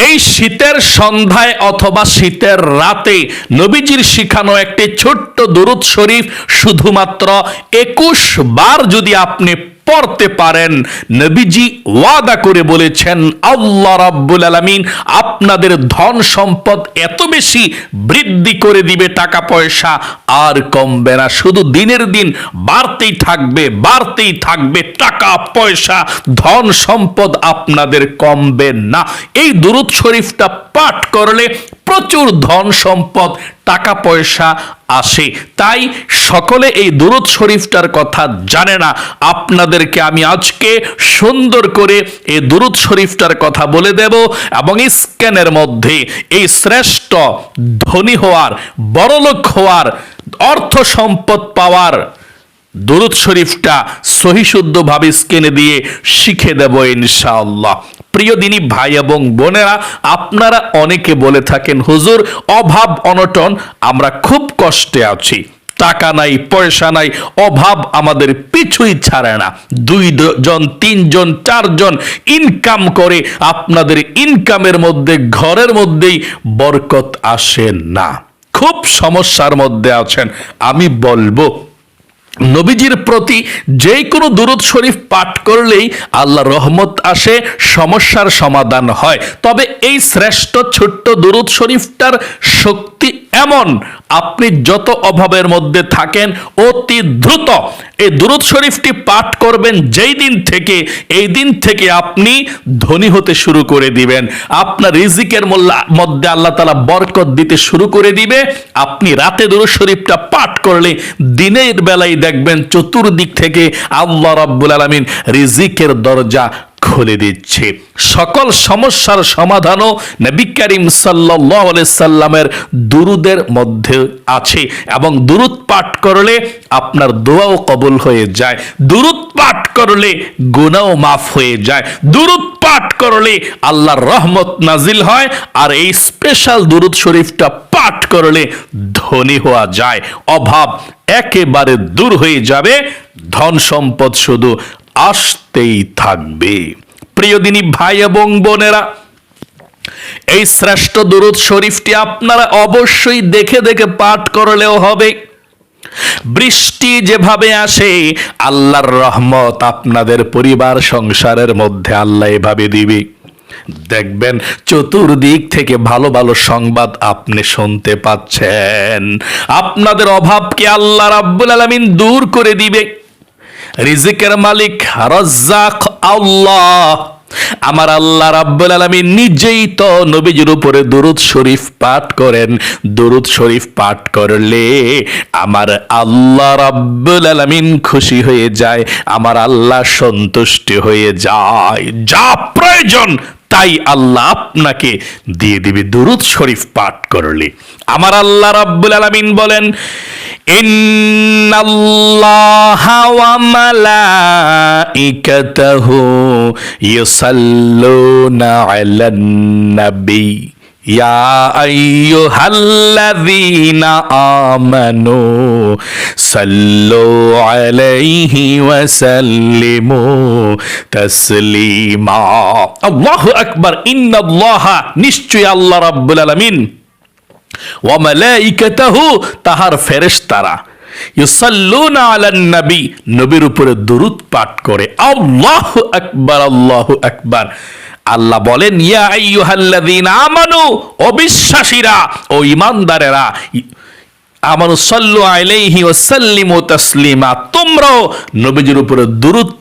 এই শীতের সন্ধ্যায় অথবা শীতের রাতে নবীজির শিখানো একটি ছোট্ট দুরুদ শরীফ শুধুমাত্র একুশ বার যদি আপনি পড়তে পারেন। নবীজি ওয়াদা করে বলেছেন, আল্লাহ রাব্বুল আলামিন আপনাদের ধন সম্পদ এত বেশি বৃদ্ধি করে দিবে টাকা পয়সা, আর কমবে না। শুধু দিনের দিন বাড়তেই থাকবে বাড়তেই থাকবে টাকা পয়সা, ধন সম্পদ আপনাদের কমবে না। এই দুরুদ শরীফটা পাঠ করলে প্রচুর ধন সম্পদ, টাকা পয়সা আসে তাই সকলে এই দুরুদ শরীফটার কথা জানে না। আপনাদেরকে আমি আজকে সুন্দর করে এই দুরুদ শরীফটার কথা বলে দেব এবং স্ক্যানের মধ্যে এই শ্রেষ্ঠ ধনী হওয়ার, বড়লোক হওয়ার, অর্থ সম্পদ পাওয়ার দুরুদ শরীফটা সহিশুদ্ধভাবে স্কেনে দিয়ে শিখে দেব ইনশাআল্লাহ। প্রিয় দিনী ভাই এবং বোনেরা, আপনারা অনেকে বলে থাকেন, হুজুর, অভাব, অনটন, আমরা খুব কষ্টে আছি। টাকা নাই, পয়সা নাই, অভাব আমাদের পিছুই ছাড়ে না। দুই জন তিনজন চারজন ইনকাম করে আপনাদের ইনকামের মধ্যে, ঘরের মধ্যেই বরকত আসে না। খুব সমস্যার মধ্যে আছেন, আমি বলব নবীজির প্রতি যে কোনো দুরুদ শরীফ পাঠ করলেই আল্লাহ রহমত আসে, সমস্যার সমাধান হয়। তবে এই শ্রেষ্ঠ ছোট্ট দুরুদ শরীফটার শক্তি এমন, আপনি যত অভাবের মধ্যে থাকেন, অতি দ্রুত এই দুরুদ শরীফটি পাঠ করবেন যেই দিন থেকে, এই দিন থেকে আপনি ধনী হতে শুরু করে দিবেন। আপনার রিজিকের মধ্যে আল্লাহ তালা বরকত দিতে শুরু করে দিবে। আপনি রাতে দুরুদ শরীফটা পাঠ করলে দিনের বেলায় দেখবেন চতুর্দিক থেকে আল্লাহ রাব্বুল আলামিন রিজিকের দরজা খুলে দিচ্ছে। সকল সমস্যার সমাধানও নবী করিম আলাইহি সাল্লামের দুরুদের মধ্যে আছে এবং দুরুদ পাঠ করলে আপনার দোয়াও কবুল হয়ে যায়। দুরুদ পাঠ করলে গুনাও মাফ হয়ে যায়। দুরুদ পাঠ করলে আল্লাহর রহমত নাজিল হয় আর এই স্পেশাল দুরুদ শরীফটা পাঠ করলে ধনী হওয়া যায়। অভাব একেবারে দূর হয়ে যাবে। ধন সম্পদ শুধু আসতেই থাকবে। প্রিয় দিনী ভাই এবং বোনেরা, এই শ্রেষ্ঠ দুরুদ শরীফটি আপনারা অবশ্যই দেখে দেখে পাঠ করলেও হবে। বৃষ্টি যেভাবে আসে, আল্লাহর রহমত আপনাদের পরিবার সংসারের মধ্যে আল্লাহ এভাবে দিবে। দেখবেন চতুর্দিক থেকে ভালো ভালো সংবাদ আপনি শুনতে পাচ্ছেন। আপনাদের অভাবকে আল্লাহ রাব্বুল আলামিন দূর করে দিবে। রিজিকের মালিক রজ্জাক আল্লাহ। আমার আল্লাহ রাব্বুল আলামিন নিজেই তো নবীজির উপরে দুরুদ শরীফ পাঠ করেন। দুরুদ শরীফ পাঠ করলে আমার আল্লাহ রাব্বুল আলামিন খুশি হয়ে যায়, আমার আল্লাহ সন্তুষ্টি হয়ে যায়। যা প্রয়োজন তাই আল্লাহ আপনাকে দিয়ে দিবে দুরুদ শরীফ পাঠ করলে। আমার আল্লাহ রাব্বুল আলামিন বলেন, ইন্নাল্লাহা ওয়া মালাইকাতাহু ইউসাল্লুনা আলান নবী يا أيها الذين آمنوا صلوا عليه وسلموا تسليما الله أكبر إن الله নিশ্চয় আল্লাহ রাব্বুল আলামিন ওয়া মালাইকাতাহু তাহার ফেরেশতারা ইউসাল্লুনা আলান নবী নবীর উপরে দুরূদ পাঠ করে আল্লাহু আকবার আল্লাহু আকবার আল্লাহ বলেন আমানু, অবিশ্বাসীরা ও ইমানদারেরা আলাইহি সাল্লিম ও তসলিমা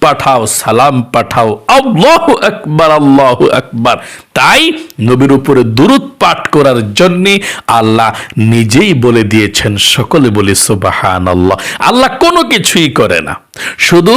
পাঠাও, সালাম পাঠাও। আল্লাহু আকবার আল্লাহু আকবার। তাই নবীর উপরে দুরূদ পাঠ করার জন্য আল্লাহ নিজেই বলে দিয়েছেন, সকলে বলে সুবাহান আল্লাহ আল্লাহ কোনো কিছুই করে না। শুধু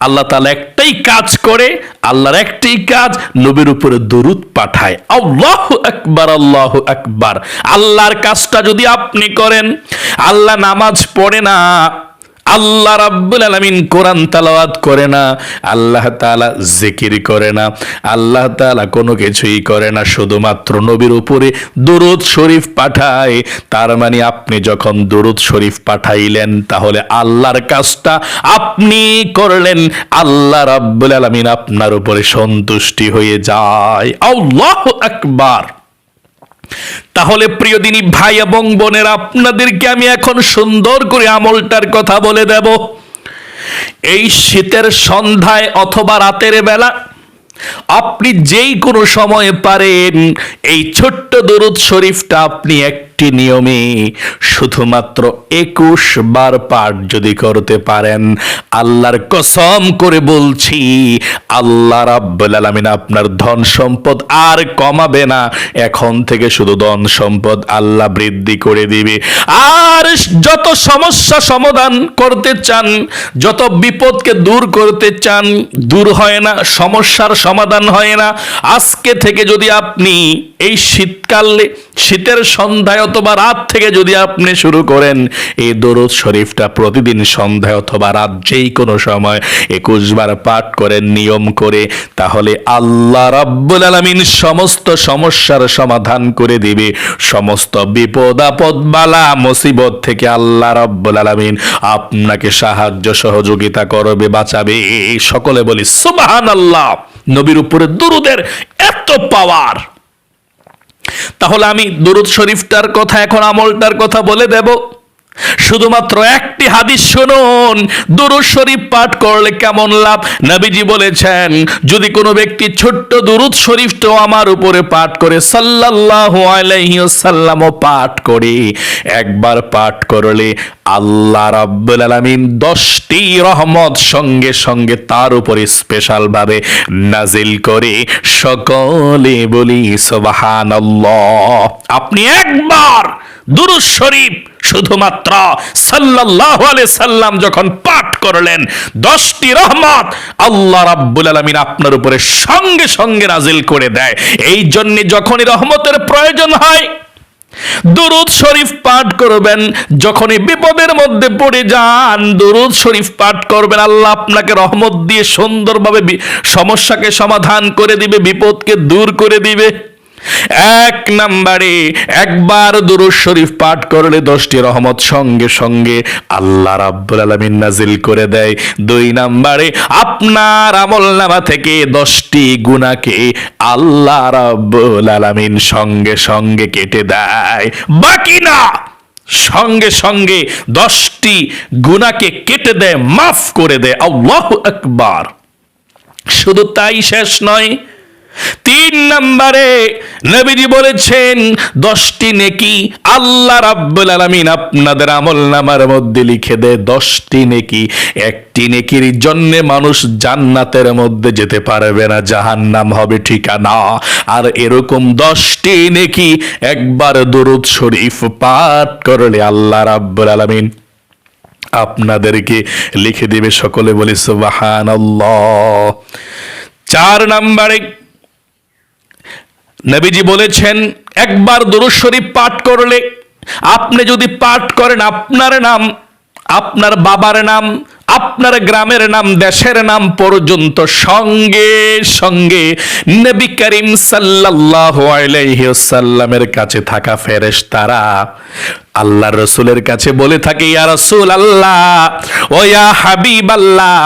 আল্লাহ তাআলা একটাই কাজ করে, আল্লাহর একটাই কাজ নবীর উপরে দরুদ পাঠায়। আল্লাহ আকবার আল্লাহ আকবার। আল্লাহর কাজটা যদি আপনি করেন, আল্লাহ নামাজ পড়ে না আল্লাহ রাব্বুল আলামিন কোরআন তালাওয়াত করে না, আল্লাহ তাআলা জিকির করে না, আল্লাহ তাআলা কোনো কিছুই করে না, শুধুমাত্র নবীর উপরে দুরুদ শরীফ পাঠায়। তার মানে আপনি যখন দুরুদ শরীফ পাঠাইলেন, তাহলে আল্লাহর কাজটা আপনি করলেন। আল্লাহ রাব্বুল আলামিন আপনার উপরে সন্তুষ্টি হয়ে যায়। আল্লাহু আকবার। তাহলে প্রিয় দিনী ভাই এবং বোনের, আপনাদেরকে আমি এখন সুন্দর করে আমলটার কথা বলে দেব। এই শীতের সন্ধ্যায় অথবা রাতের বেলা আপনি যেই কোনো সময়ে পারেন, এই ছোট্ট দরুদ শরীফটা আপনি একটি নিয়মে শুধুমাত্র একুশ বার পাঠ যদি করতে পারেন, আল্লাহর কসম করে বলছি, আল্লাহ রাব্বুল আলামিন আপনার ধন সম্পদ আর কমাবে না। এখন থেকে শুধু ধন সম্পদ আল্লাহ বৃদ্ধি করে দিবে। আর যত সমস্যা সমাধান করতে চান, যত বিপদকে দূর করতে চান, দূর হয় না, সমস্যার সমাধান হয় না। আজকে থেকে যদি আপনি এই শীতকালে, শীতের সন্ধ্যায় অথবা রাত থেকে যদি আপনি শুরু করেন, এই দরুদ শরীফটা প্রতিদিন সন্ধ্যায় অথবা রাত যেই কোনো সময় একুশ বার পাঠ করেন নিয়ম করে, তাহলে আল্লাহ রাব্বুল আলামিন সমস্ত সমস্যার সমাধান করে দিবে। সমস্ত বিপদ আপদ, বালা, মুসিবত থেকে আল্লাহ রাব্বুল আলামিন আপনাকে সাহায্য সহযোগিতা করবে, বাঁচাবে। এই সকলে বলি, সুবহানাল্লাহ! নবীর উপরে দুরুদের এত পাওয়ার! তাহলে আমি দরুদ শরীফটার কথা এখন আমলটার কথা বলে দেব। শুধুমাত্র একটি হাদিস শুনুন, দুরুদ শরীফ পাঠ করলে কেমন লাভ? নবীজি বলেছেন, যদি কোনো ব্যক্তি ছোট্ট দুরুদ শরীফটাও আমার উপরে পাঠ করে, সাল্লাল্লাহু আলাইহি ওয়াসাল্লামও পাঠ করে, একবার পাঠ করলে আল্লাহ রাব্বুল আলামিন দশটি রহমত সঙ্গে সঙ্গে তার উপরে স্পেশাল ভাবে নাজিল করে, সকলে বলি, সুবহানাল্লাহ। আপনি একবার দুরুদ শরীফ শুধুমাত্র আলাইহি সাল্লাম যখন পাঠ করলেন, দশটি রহমত আল্লাহ রাব্বুল আলামিন আপনার উপরে সঙ্গে সঙ্গে নাজিল করে দেয়। এই জন্য যখনই রহমতের প্রয়োজন হয়, দুরুদ শরীফ পাঠ করবেন, যখনই বিপদের মধ্যে পড়ে যান, দুরুদ শরীফ পাঠ করবেন, আল্লাহ আপনাকে রহমত দিয়ে সুন্দরভাবে সমস্যাকে সমাধান করে দিবে, বিপদকে দূর করে দিবে। এক নাম্বারে একবার দুরুদ শরীফ পাঠ করলে দশটি রহমত সঙ্গে সঙ্গে আল্লাহ রাব্বুল আলামিন নাজিল করে দেয়। দুই নাম্বারে আপনার আমল নামা থেকে দশটি গুণাকে আল্লাহ রাব্বুল আলামিন সঙ্গে সঙ্গে কেটে দেয়। বাকি না, সঙ্গে সঙ্গে দশটি গুণাকে কেটে দেয়, মাফ করে দেয়। আল্লাহ আকবার। শুধু তাই শেষ নয় তিন নম্বরে নবীজি বলেছেন, দশটি নেকি আল্লাহ রাব্বুল আলামিন আপনাদের আমল নামার মধ্যে লিখে দেয়, দশটি নেকি। একটি নেকির জন্য মানুষ জান্নাতের মধ্যে যেতে পারবে না, জাহান্নাম হবে ঠিকানা। আর এরকম দশটি নেকি একবার দরুদ শরীফ পাঠ করলে আল্লাহ রাব্বুল আলামিন আপনাদেরকে লিখে দিবে, সকলে বলি সুবহানাল্লাহ। চার নম্বরে নবীজি বলেছেন, একবার শরীফ পাঠ করলে আপনি যদি পাঠ করেন আপনার নাম, আপনার বাবার নাম আপনার গ্রামের নাম, দেশের নাম পর্যন্ত সঙ্গে সঙ্গে নবী করিম সাল্লাল্লাহু আলাইহি ওয়াসাল্লামের কাছে থাকা ফেরেশতারা আল্লাহ রসুলের কাছে বলে থাকে, ইয়া রসুল আল্লাহ ও ইয়া হাবিব আল্লাহ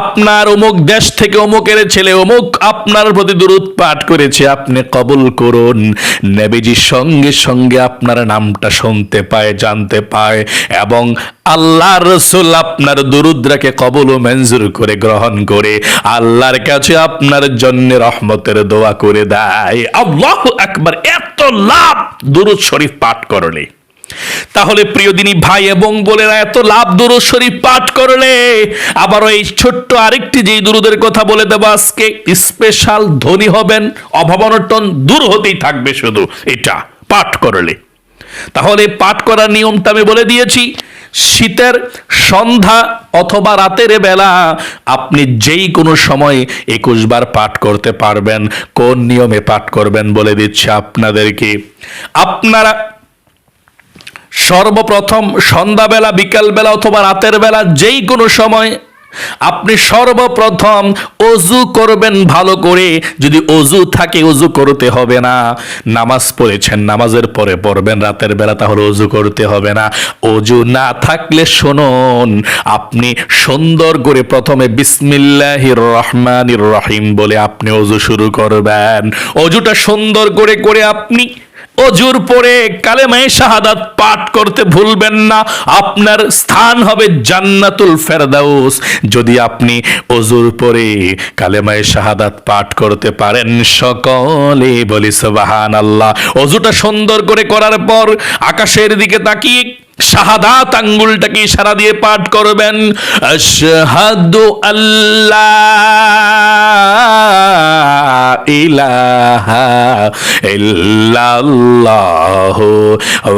আপনার অমুক দেশ থেকে অমুকের ছেলে অমুক আপনার প্রতি দূরত পাঠ করেছে, আপনি কবুল করুন। নেবিজির সঙ্গে সঙ্গে আপনার নামটা শুনতে পায়, জানতে পায় এবং আল্লাহ রসুল আপনার দুরুদ্রাকে কবল ও মঞ্জুর করে গ্রহণ করে আল্লাহর কাছে আপনার জন্য রহমতের দোয়া করে দেয়। আল্লাহ একবার এত লাভ দুরুদ শরীফ পাঠ করলে। তাহলে প্রিয় দিনী ভাই এবং বোনেরা, এত লাভ দুরুদ শরীফ পাঠ করলে। আবারও এই ছোট্ট আরেকটি যেই দুরুদের কথা বলে দেবো আজকে স্পেশাল ধনী হবেন, অভাবনটন দূর হতেই থাকবে শুধু এটা, পাঠ করলে। তাহলে পাঠ করার নিয়মটা আমি বলে দিয়েছি শীতের সন্ধ্যা অথবা রাতের বেলা আপনি যেই কোনো সময় একুশ বার পাঠ করতে পারবেন, কোন নিয়মে পাঠ করবেন বলে দিচ্ছে আপনাদেরকে। আপনারা সর্বপ্রথম সন্ধ্যাবেলা, বিকালবেলা অথবা রাতের বেলা যেই কোনো সময় আপনি সর্বপ্রথম অজু করবেন ভালো করে। যদি অজু থাকে, অজু করতে হবে না। নামাজ পড়েছেন, নামাজের পরে পড়বেন, রাতের বেলা তাহলে অজু করতে হবে না। অজু না থাকলে শুনুন, আপনি সুন্দর করে প্রথমে বিসমিল্লাহির রহমানির রহিম বলে আপনি অজু শুরু করবেন। অজুটা সুন্দর করে করে আপনি অজুর পরে কালেমায় শাহাদাত পাঠ করতে ভুলবেন না। আপনার স্থান হবে জান্নাতুল ফেরদাউস। যদি আপনি অজুর পরে কালেমায় শাহাদাত পাঠ করতে পারেন, সকলে বলি সুবাহান আল্লাহ অজুটা সুন্দর করে করার পর আকাশের দিকে তাকিয়ে শাহাদাত আঙ্গুলটাকে ইশারা দিয়ে পাঠ করবেন। আশহাদু আল্লাহ ইলাহা ইল্লাল্লাহ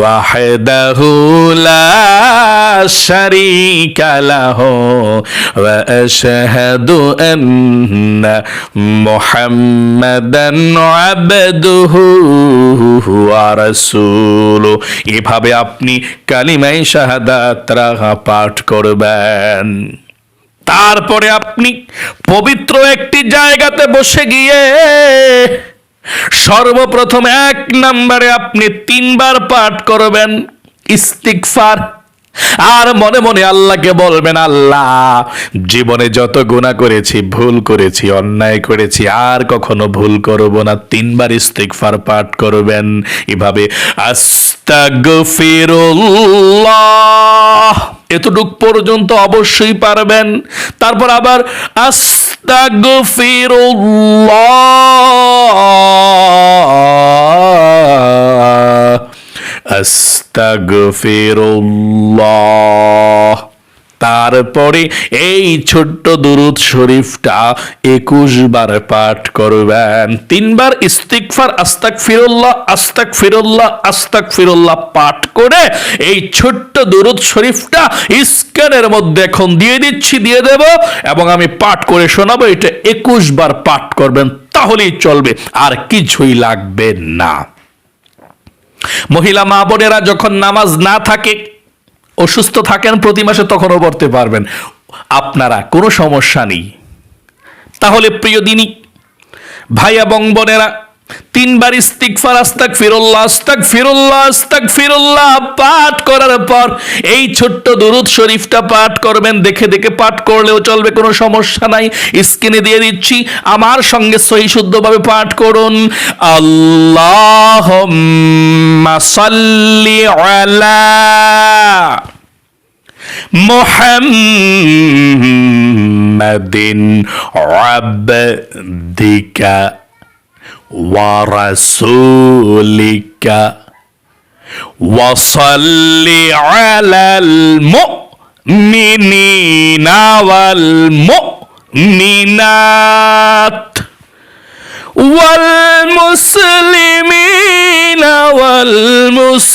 ওয়াহদাহু লা শারীকা লাহু ওয়া আশহাদু আন্না মুহাম্মাদান আবদুহু ওয়া রাসূলুহু। এভাবে আপনি কালিমাই শাহাদাত রাহা পাঠ করবেন। তারপরে আপনি পবিত্র একটি জায়গাতে বসে গিয়ে সর্বপ্রথম এক নম্বরে আপনি তিনবার পাঠ করবেন ইস্তিকফার আর মনে মনে আল্লাহকে বলবেন, আল্লাহ, জীবনে যত গুণা করেছি, ভুল করেছি, অন্যায় করেছি, আর কখনো ভুল করব না। তিনবার ইস্তিগফার পাঠ করবেন। এভাবে, আস্তাগফিরুল্লাহ। এতটুক পর্যন্ত অবশ্যই পারবেন। তারপর আবার, আস্তাগফিরুল্লাহ। তারপরে এই ছোট্ট দুরুদ শরীফটা একুশ বার পাঠ করবেন। তিনবার ইস্তিকফার আস্তাক ফিরুল্লাহ আস্তাক ফিরুল্লাহ আস্তাক ফিরুল্লাহ পাঠ করে এই ছোট্ট দুরুদ শরীফটা স্ক্যানের মধ্যে এখন দিয়ে দিচ্ছি, দিয়ে দেব এবং আমি পাঠ করে শোনাবো, এটা একুশ বার পাঠ করবেন, তাহলেই চলবে, আর কিছুই লাগবে না। মহিলা মা বোনেরা যখন নামাজ না থাকে অসুস্থ থাকেন, প্রতি মাসে তখনও পড়তে পারবেন। আপনারা কোনো সমস্যা নেই। তাহলে প্রিয় দিনী, ভাই এবং বোনেরা তিনবার ইস্তিকফার আস্তাক ফিরুল্লাহ আস্তাক ফিরুল্লাহ আস্তাক ফিরুল্লাহ পাঠ করার পর এই ছোট্ট দুরুদ শরীফটা পাঠ করবেন। দেখে দেখে পাঠ করলেও চলবে, কোনো সমস্যা নাই। স্ক্রিনে দিয়ে দিচ্ছি, আমার সঙ্গে সহি শুদ্ধভাবে পাঠ করুন। আল্লাহ সাল্লি আলা মুহাম্মাদিন। আবদিকা ورسولك. وصل على المؤمنين والمؤمنات والمسلمين والمسلمات.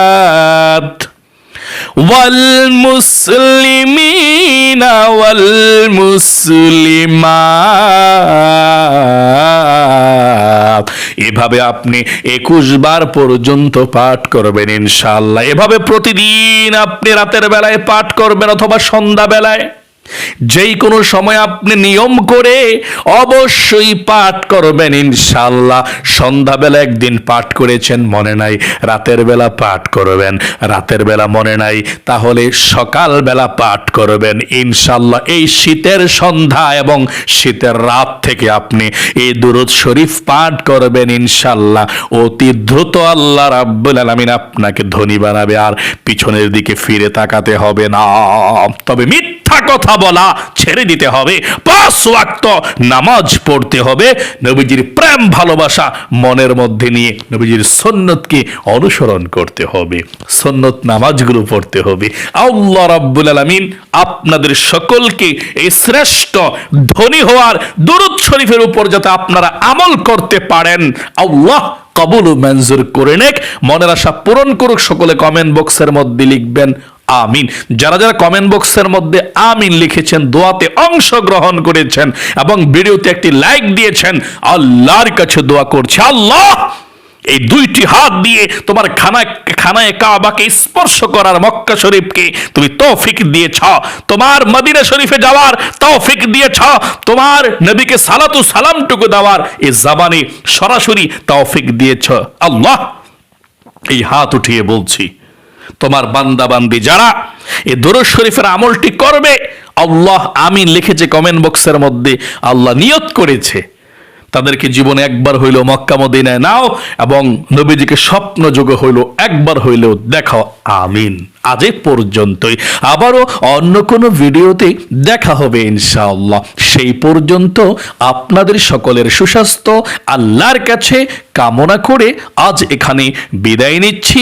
والمؤمنات والمسلمين والمسلمات এভাবে আপনি একুশ বার পর্যন্ত পাঠ করবেন ইনশাল্লাহ এভাবে প্রতিদিন আপনি রাতের বেলায় পাঠ করবেন অথবা সন্ধ্যা বেলায় যেই কোনো সময় আপনি নিয়ম করে অবশ্যই পাঠ করবেন ইনশাল্লাহ সন্ধ্যাবেলা একদিন পাঠ করেছেন, মনে নাই রাতের বেলা পাঠ করবেন। রাতের বেলা মনে নাই, তাহলে সকালবেলা পাঠ করবেন ইনশাল্লাহ এই শীতের সন্ধ্যা এবং শীতের রাত থেকে আপনি এই দুরুদ শরীফ পাঠ করবেন ইনশাল্লাহ অতি দ্রুত আল্লাহ রাব্বুল আলামিন আপনাকে ধনী বানাবে, আর পিছনের দিকে ফিরে তাকাতে হবে না। তবে মিথ্যা কথা বলা ছেড়ে দিতে হবে। পাঁচ ওয়াক্ত নামাজ পড়তে হবে। নবীজির প্রেম, ভালোবাসা মনের মধ্যে নিয়ে নবীজির সন্ন্যতকে অনুসরণ করতে হবে। সন্ন্যত নামাজগুলো পড়তে হবে। আল্লাহ রাব্বুল আলামিন আপনাদের সকলকে এই শ্রেষ্ঠ ধনী হওয়ার দুরুদ শরীফের উপর যাতে আপনারা আমল করতে পারেন, আল্লাহ কবুল মঞ্জুর করে নেক। মনের আশা পূরণ করুক। সকলে কমেন্ট বক্সের মধ্যে লিখবেন আমিন। যারা যারা কমেন্ট বক্সের মধ্যে আমিন লিখেছেন, দোয়াতে অংশগ্রহণ করেছেন এবং ভিডিওতে একটি লাইক দিয়েছেন, আল্লাহর কাছে দোয়া করছে, আল্লাহ, এই দুইটি হাত দিয়ে তোমার খানা খানায় কাবাকে স্পর্শ করার মক্কা শরীফকে তুমি তৌফিক দিয়েছ, তোমার মদিনা শরীফে যাওয়ার তৌফিক দিয়েছ, তোমার নবীকে সালাতু সালামটুকু দেওয়ার এই জাবানে সরাসরি তৌফিক দিয়েছ, আল্লাহ, এই হাত উঠিয়ে বলছি। তোমার বান্দাবান্দি যারা এই দরুদ শরীফের আমলটি করবে, আল্লাহ আমিন লিখেছে কমেন্ট বক্সের মধ্যে, আল্লাহ নিয়ত করেছে। তাদেরকে জীবনে একবার হইলেও মক্কা মদিনায় নাও এবং নবীজিকে স্বপ্ন যোগে হইল একবার হইলেও দেখাও, আমিন। আজ পর্যন্তই। আবারও অন্য কোনো ভিডিওতে দেখা হবে ইনশাআল্লাহ। সেই পর্যন্ত আপনাদের সকলের সুস্বাস্থ্য, আল্লাহর কাছে কামনা করে আজ এখানে বিদায় নিচ্ছি।